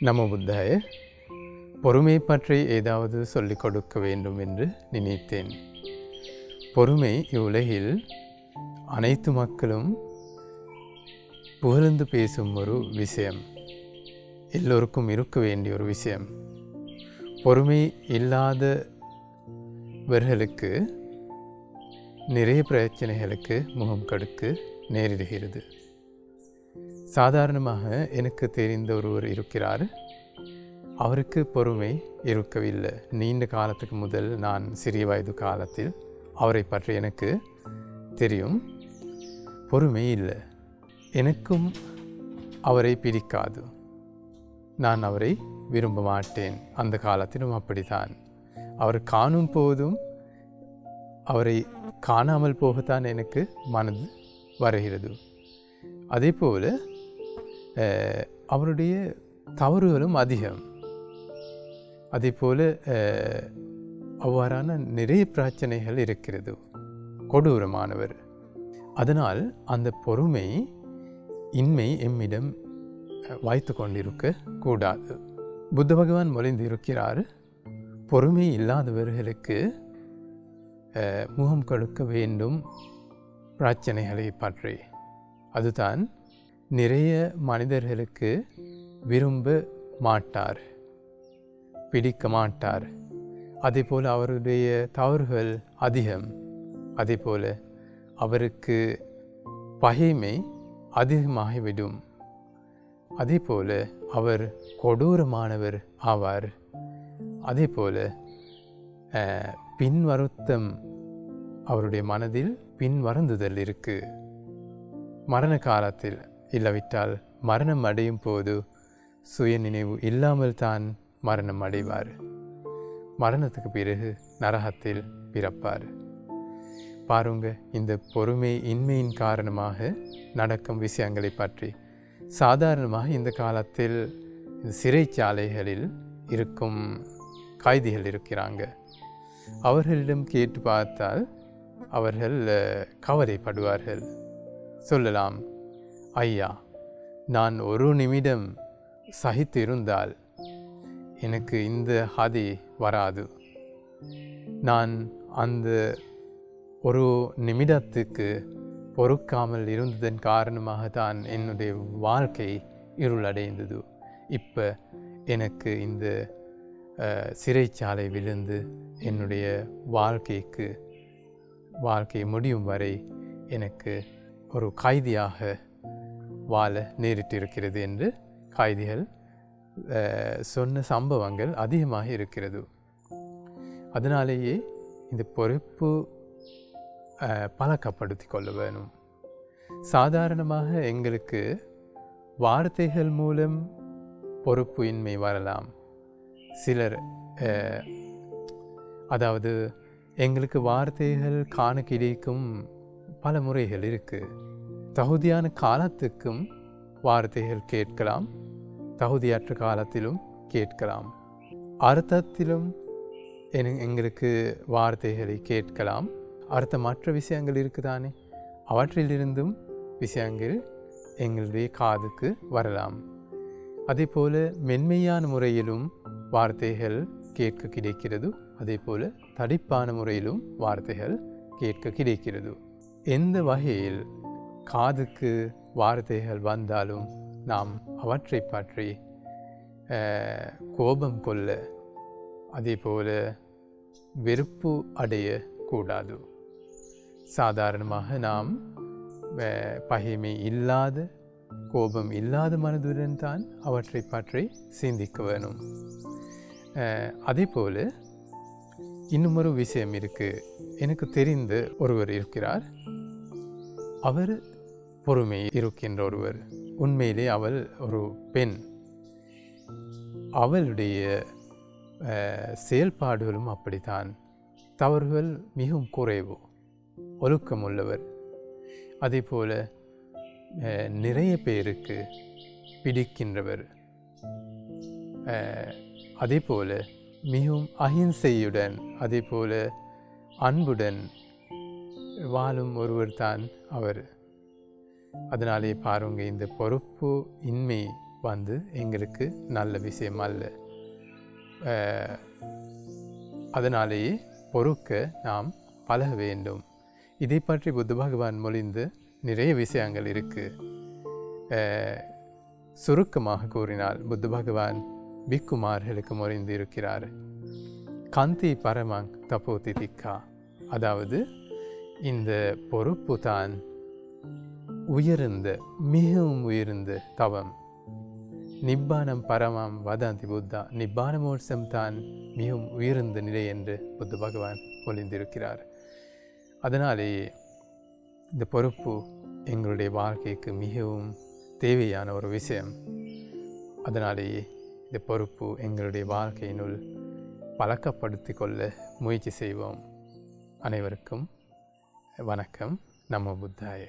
நம புத்தாய பொறுமை பற்றி ஏதாவது சொல்லிக் கொடுக்க வேண்டும் என்று நினைத்தேன். பொறுமை இவ்வுலகில் அனைத்து மக்களும் புகழ்ந்து பேசும் ஒரு விஷயம். எல்லோருக்கும் இருக்க வேண்டிய ஒரு விஷயம். பொறுமை இல்லாதவர்களுக்கு நிறைய பிரச்சனைகளுக்கு முகம் கடுக்கு நேரிடுகிறது. சாதாரணமாக எனக்கு தெரிந்த ஒருவர் இருக்கிறார். அவருக்கு பொறுமை இருக்கவில்லை. நீண்ட காலத்துக்கு முதல் நான் சிறிய வயது காலத்தில் அவரை பற்றி எனக்கு தெரியும். பொறுமை இல்லை. எனக்கும் அவரை பிடிக்காது. நான் அவரை விரும்ப மாட்டேன். அந்த காலத்திலும் அப்படித்தான். அவர் காணும் போதும் அவரை காணாமல் போகத்தான் எனக்கு மனது வருகிறது. அதே போல் அவருடைய தவறுகளும் அதிகம். அதே போல் அவ்வாறான நிறைய பிரச்சனைகள் இருக்கிறது. கொடூரமானவர். அதனால் அந்த பொறுமை இன்மை எம்மிடம் வாய்த்து கொண்டிருக்க கூடாது. புத்த பகவான் மொழிந்து இருக்கிறார் பொறுமை இல்லாதவர்களுக்கு முகம் கொடுக்க வேண்டும். பிரச்சனைகளை பற்றி. அதுதான் நிறைய மனிதர்களுக்கு விரும்ப மாட்டார் பிடிக்க மாட்டார். அதே போல் அவருடைய தவறுகள் அதிகம். அதே போல் அவருக்கு பகைமை அதிகமாகிவிடும். அதே போல் அவர் கொடூரமானவர் ஆவார். அதே போல் பின் வருத்தம் அவருடைய மனதில் பின்வருந்துதல் இருக்குது மரண காலத்தில் இல்லாவிட்டால் மரணம் அடையும் போது சுய நினைவு இல்லாமல் தான் மரணம் அடைவார். மரணத்துக்கு பிறகு நரகத்தில் பிறப்பார். பாருங்க இந்த பொறுமை இன்மையின் காரணமாக நடக்கும் விஷயங்களை பற்றி. சாதாரணமாக இந்த காலத்தில் சிறைச்சாலைகளில் இருக்கும் கைதிகள் இருக்கிறாங்க. அவர்களிடம் கேட்டு பார்த்தால் அவர்கள் கவலைப்படுவார்கள். சொல்லலாம். ஐயா நான் ஒரு நிமிடம் சகித்து இருந்தால் எனக்கு இந்த ஹதி வராது. நான் அந்த ஒரு நிமிடத்துக்கு பொறுக்காமல் இருந்ததன் காரணமாக தான் என்னுடைய வாழ்க்கை இருளடைந்தது. இப்போ எனக்கு இந்த சிறைச்சாலை விழுந்து என்னுடைய வாழ்க்கைக்கு வாழ்க்கை முடியும் வரை எனக்கு ஒரு கைதியாக வாழ நேரிட்டிருக்கிறது என்று கைதிகள் சொன்ன சம்பவங்கள் அதிகமாக இருக்கிறது. அதனாலேயே இந்த பொறுப்பு பழக்கப்படுத்தி கொள்ள வேணும். சாதாரணமாக எங்களுக்கு வார்த்தைகள் மூலம் பொறுப்பு இன்மை வரலாம். சிலர் அதாவது எங்களுக்கு வார்த்தைகள் காண கிடைக்கும் பல முறைகள் இருக்குது தகுதியான காலத்துக்கும் வார்த்தைகள் கேட்கலாம். தகுதியற்ற காலத்திலும் கேட்கலாம். அர்த்தத்திலும் என- எங்களுக்கு வார்த்தைகளை கேட்கலாம். அர்த்தமற்ற விஷயங்கள் இருக்குதானே? அவற்றிலிருந்தும் விஷயங்கள் எங்களுடைய காதுக்கு வரலாம். அதே போல் மென்மையான முறையிலும் வார்த்தைகள் கேட்க கிடைக்கிறது. அதே போல் தடிப்பான முறையிலும் வார்த்தைகள் கேட்க கிடைக்கிறது. எந்த வகையில் காதுக்கு வார்த்தைகள் வந்தாலும் நாம் அவற்றை பற்றி கோபம் கொள்ள அதே போல வெறுப்பு அடைய கூடாது. சாதாரணமாக நாம் பகைமை இல்லாத கோபம் இல்லாத மனதுடன் தான் அவற்றை பற்றி சிந்திக்க வேணும். அதே போல் இன்னும் ஒரு விஷயம் இருக்கு. எனக்கு தெரிந்து ஒருவர் இருக்கிறார். அவர் பொறுமை இருக்கின்ற ஒருவர். உண்மையிலே அவள் ஒரு பெண். அவளுடைய செயல்பாடுகளும் அப்படித்தான். தவறுகள் மிகவும் குறைவு ஒழுக்கம் உள்ளவர் அதே போல் நிறைய பேருக்கு பிடிக்கின்றவர். அதே போல் மிகவும் அஹிம்சையுடன் அதே போல் அன்புடன் வாழும் ஒருவர் தான் அவர். அதனாலே பாருங்க இந்த பொறுப்பு இன்மை வந்து எங்களுக்கு நல்ல விஷயம் அல்ல. அதனாலேயே பொறுக்க நாம் பழக வேண்டும். இதை பற்றி புத்த பகவான் மொழிந்து நிறைய விஷயங்கள் இருக்குது சுருக்கமாக கூறினால் புத்த பகவான் பிக்குமார்களுக்கு மொழிந்து இருக்கிறார். கந்தி பரமங் தப்போ திதிக்கா அதாவது இந்த பொறுப்பு தான் உயர்ந்த மிகவும் உயர்ந்த தவம். நிப்பானம் பரமம் வதந்தி புத்தா நிப்பானமோட்சம் தான் மிகவும் உயர்ந்த நிலை என்று புத்த பகவான் ஒளிந்திருக்கிறார். அதனாலேயே இந்த பொறுப்பு எங்களுடைய வாழ்க்கைக்கு மிகவும் தேவையான ஒரு விஷயம். அதனாலேயே இந்த பொறுப்பு எங்களுடைய வாழ்க்கையினுள் பழக்கப்படுத்தி கொள்ள முயற்சி செய்வோம். அனைவருக்கும் வணக்கம். நம்ம புத்தாயே.